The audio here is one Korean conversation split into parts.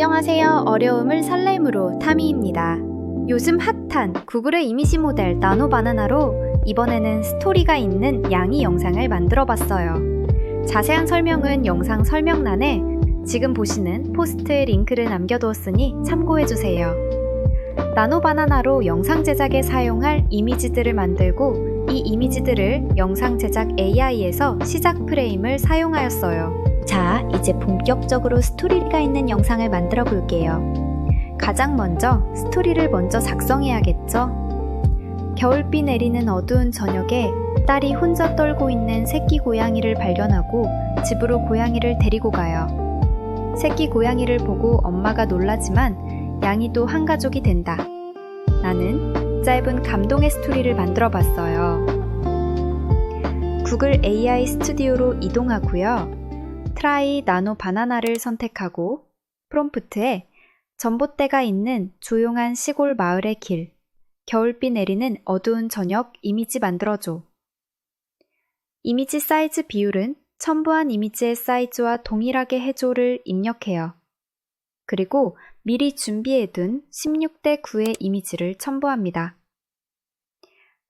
안녕하세요. 어려움을 설렘으로 타미입니다. 요즘 핫한 구글의 이미지 모델 나노 바나나로 이번에는 스토리가 있는 양이 영상을 만들어 봤어요. 자세한 설명은 영상 설명란에 지금 보시는 포스트에 링크를 남겨두었으니 참고해 주세요. 나노 바나나로 영상 제작에 사용할 이미지들을 만들고 이 이미지들을 영상 제작 AI에서 시작 프레임을 사용하였어요. 자, 이제 본격적으로 스토리가 있는 영상을 만들어 볼게요. 가장 먼저 스토리를 먼저 작성해야겠죠? 겨울비 내리는 어두운 저녁에 딸이 혼자 떨고 있는 새끼 고양이를 발견하고 집으로 고양이를 데리고 가요. 새끼 고양이를 보고 엄마가 놀라지만 양이도 한 가족이 된다. 나는 짧은 감동의 스토리를 만들어 봤어요. 구글 AI 스튜디오로 이동하고요. 트라이 나노 바나나를 선택하고 프롬프트에 전봇대가 있는 조용한 시골 마을의 길, 겨울비 내리는 어두운 저녁 이미지 만들어줘. 이미지 사이즈 비율은 첨부한 이미지의 사이즈와 동일하게 해줘를 입력해요. 그리고 미리 준비해둔 16대 9의 이미지를 첨부합니다.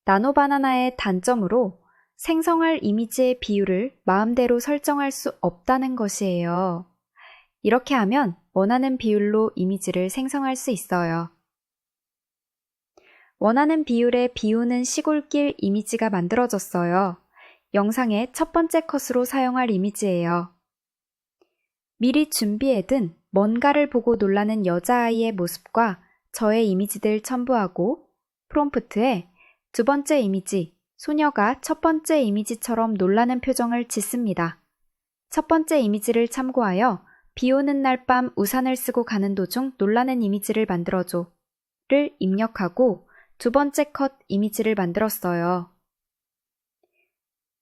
나노바나나의 단점으로 생성할 이미지의 비율을 마음대로 설정할 수 없다는 것이에요. 이렇게 하면 원하는 비율로 이미지를 생성할 수 있어요. 원하는 비율에 비우는 시골길 이미지가 만들어졌어요. 영상의 첫 번째 컷으로 사용할 이미지예요. 미리 준비해둔 뭔가를 보고 놀라는 여자아이의 모습과 저의 이미지들 첨부하고 프롬프트에 두 번째 이미지, 소녀가 첫 번째 이미지처럼 놀라는 표정을 짓습니다. 첫 번째 이미지를 참고하여 비 오는 날 밤 우산을 쓰고 가는 도중 놀라는 이미지를 만들어줘. 를 입력하고 두 번째 컷 이미지를 만들었어요.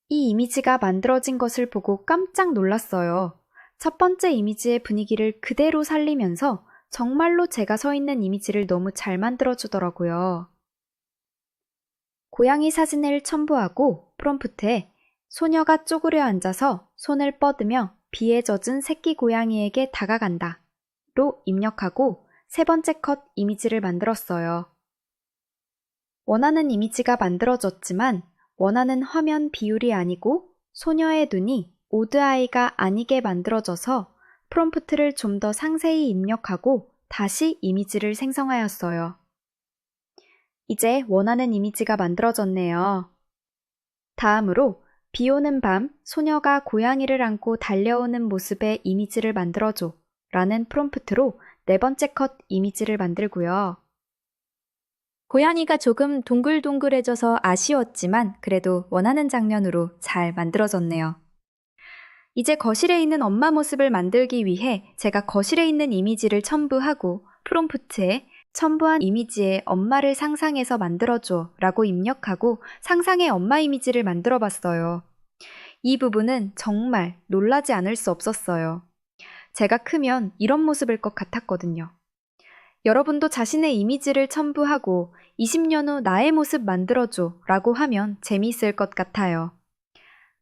이 이미지가 만들어진 것을 보고 깜짝 놀랐어요. 첫 번째 이미지의 분위기를 그대로 살리면서 정말로 제가 서 있는 이미지를 너무 잘 만들어주더라고요. 고양이 사진을 첨부하고 프롬프트에 소녀가 쪼그려 앉아서 손을 뻗으며 비에 젖은 새끼 고양이에게 다가간다. 로 입력하고 세 번째 컷 이미지를 만들었어요. 원하는 이미지가 만들어졌지만 원하는 화면 비율이 아니고 소녀의 눈이 오드아이가 아니게 만들어져서 프롬프트를 좀 더 상세히 입력하고 다시 이미지를 생성하였어요. 이제 원하는 이미지가 만들어졌네요. 다음으로 비 오는 밤 소녀가 고양이를 안고 달려오는 모습의 이미지를 만들어줘 라는 프롬프트로 네 번째 컷 이미지를 만들고요. 고양이가 조금 동글동글해져서 아쉬웠지만 그래도 원하는 장면으로 잘 만들어졌네요. 이제 거실에 있는 엄마 모습을 만들기 위해 제가 거실에 있는 이미지를 첨부하고 프롬프트에 첨부한 이미지에 엄마를 상상해서 만들어줘 라고 입력하고 상상의 엄마 이미지를 만들어 봤어요. 이 부분은 정말 놀라지 않을 수 없었어요. 제가 크면 이런 모습일 것 같았거든요. 여러분도 자신의 이미지를 첨부하고 20년 후 나의 모습 만들어줘 라고 하면 재미있을 것 같아요.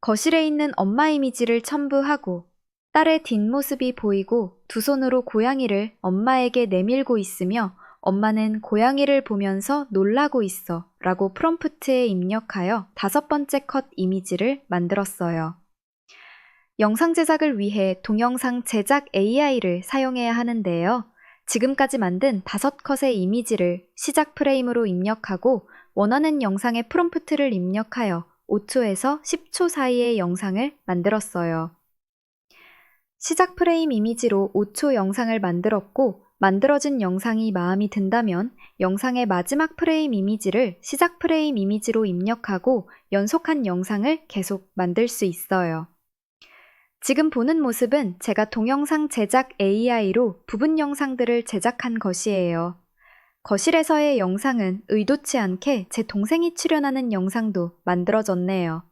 거실에 있는 엄마 이미지를 첨부하고 딸의 뒷모습이 보이고 두 손으로 고양이를 엄마에게 내밀고 있으며 엄마는 고양이를 보면서 놀라고 있어 라고 프롬프트에 입력하여 다섯 번째 컷 이미지를 만들었어요. 영상 제작을 위해 동영상 제작 AI를 사용해야 하는데요. 지금까지 만든 다섯 컷의 이미지를 시작 프레임으로 입력하고 원하는 영상의 프롬프트를 입력하여 5초에서 10초 사이의 영상을 만들었어요. 시작 프레임 이미지로 5초 영상을 만들었고 만들어진 영상이 마음이 든다면 영상의 마지막 프레임 이미지를 시작 프레임 이미지로 입력하고 연속한 영상을 계속 만들 수 있어요. 지금 보는 모습은 제가 동영상 제작 AI로 부분 영상들을 제작한 것이에요. 거실에서의 영상은 의도치 않게 제 동생이 출연하는 영상도 만들어졌네요.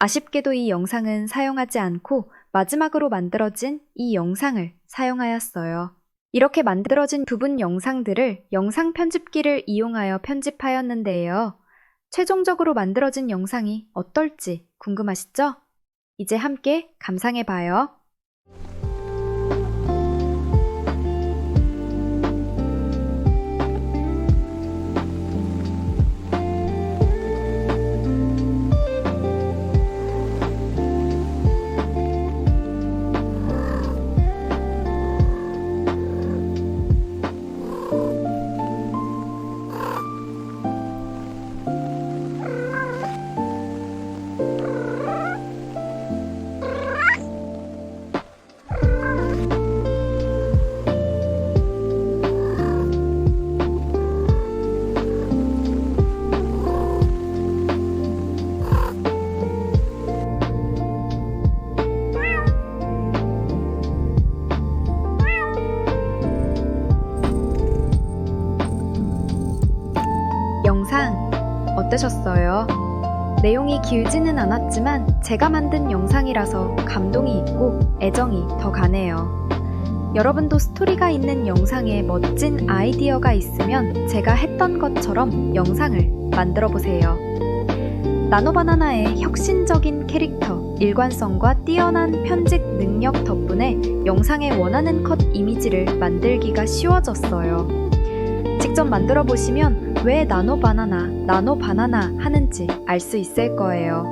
아쉽게도 이 영상은 사용하지 않고 마지막으로 만들어진 이 영상을 사용하였어요. 이렇게 만들어진 부분 영상들을 영상 편집기를 이용하여 편집하였는데요. 최종적으로 만들어진 영상이 어떨지 궁금하시죠? 이제 함께 감상해 봐요. 어떠셨어요? 내용이 길지는 않았지만 제가 만든 영상이라서 감동이 있고 애정이 더 가네요. 여러분도 스토리가 있는 영상에 멋진 아이디어가 있으면 제가 했던 것처럼 영상을 만들어 보세요. 나노바나나의 혁신적인 캐릭터, 일관성과 뛰어난 편집 능력 덕분에 영상에 원하는 컷 이미지를 만들기가 쉬워졌어요. 직접 만들어 보시면 왜 나노바나나, 나노바나나 하는지 알 수 있을 거예요.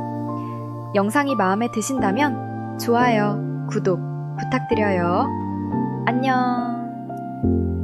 영상이 마음에 드신다면 좋아요, 구독 부탁드려요. 안녕.